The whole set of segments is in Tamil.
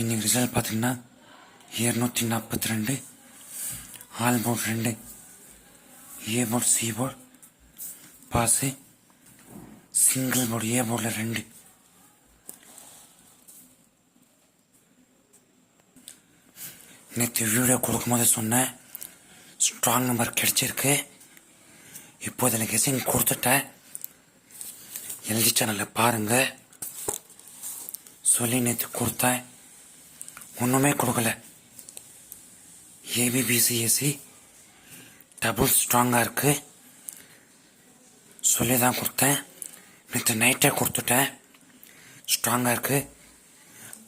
இன்னைக்கு ரிசல்ட் பார்த்தீங்கன்னா இருநூத்தி நாற்பத்தி ரெண்டு ஆல் போர்ட் ரெண்டு A board C board pass single board A போர்டில் ரெண்டு. நேற்று வீடியோ கொடுக்கும்போது சொன்னேன் ஸ்ட்ராங் நம்பர் கிடைச்சிருக்கு. இப்போ இதில் கெஸிங் கொடுத்துட்டேன். எல்ஜி சேனலில் பாருங்கள் சொல்லி நேற்று கொடுத்தேன். ஒன்றுமே கொடுக்கல. ஏபிபிசிஎஸ்சி டபுள் ஸ்ட்ராங்காக இருக்குது சொல்லி தான் கொடுத்தேன். நேற்று நைட்டே கொடுத்துட்டேன். ஸ்ட்ராங்காக இருக்குது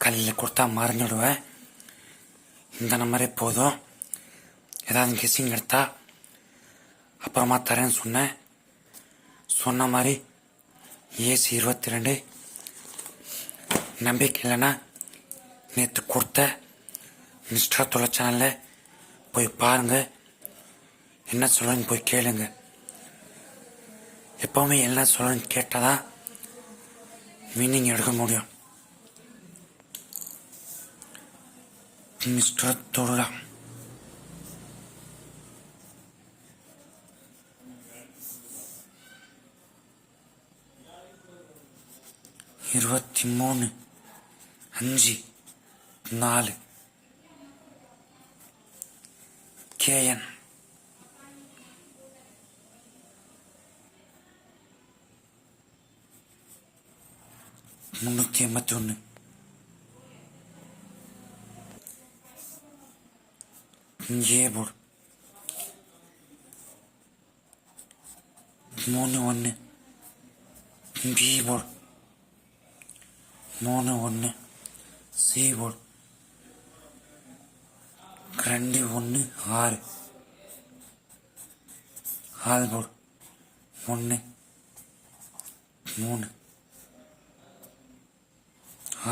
காலையில் கொடுத்தா மறந்துடுவேன். இந்த நம்பரே போதும். ஏதாவது கெஸ்ஸிங் எடுத்தா அப்புறமா தரேன்னு சொன்னேன். சொன்ன மாதிரி ஏசி இருபத்தி ரெண்டு. நம்பிக்கை இல்லைன்னா நேற்று கொடுத்த மிஸ்டர் தொலை சேனலில் போய் பாருங்க. என்ன சொல்லுன்னு போய் கேளுங்க. எப்பவுமே என்ன சொல்லுன்னு கேட்டாதான் மீனிங் எடுக்க முடியும். மிஸ்டர் தொழா இருபத்தி மூணு அஞ்சு. நாலு கேஎன் முன்னூற்றி எண்பத்தி ஒன்று ஏ போர்டு மூணு ஒன்று பி போர்டு மூணு ஒன்று சி போர்டு ரெண்டு ஒன்று ஆறு. ஆறு போர்டு ஒன்று மூணு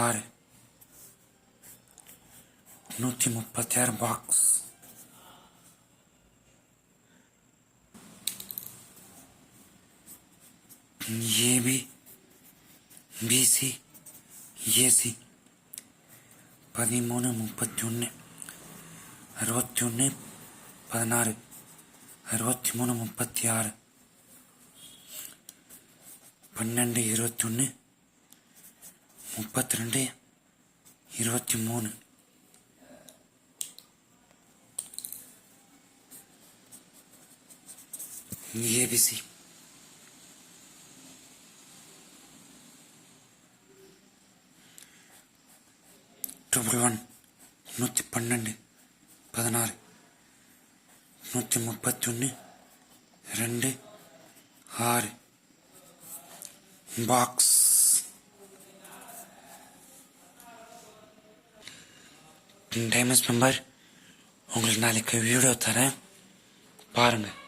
ஆறு. நூற்றி முப்பத்தி ஆறு பாக்ஸ் ஏபி பிசி ஏசி பதிமூணு முப்பத்தி ஒன்று அறுபத்தி ஒன்று பதினாறு அறுபத்தி மூணு முப்பத்தி ஆறு பன்னெண்டு இருபத்தி ஒன்று முப்பத்தி ரெண்டு இருபத்தி மூணு ஏபிசி. டபுள் ஒன் நூற்றி பன்னெண்டு. பதினாறு. நூற்றி முப்பத்தி ஒன்று ரெண்டு ஆறு. பாக்ஸ். டைமஸ் மெம்பர் உங்களுக்கு நாளைக்கு வீடியோ தரேன். பாருங்கள்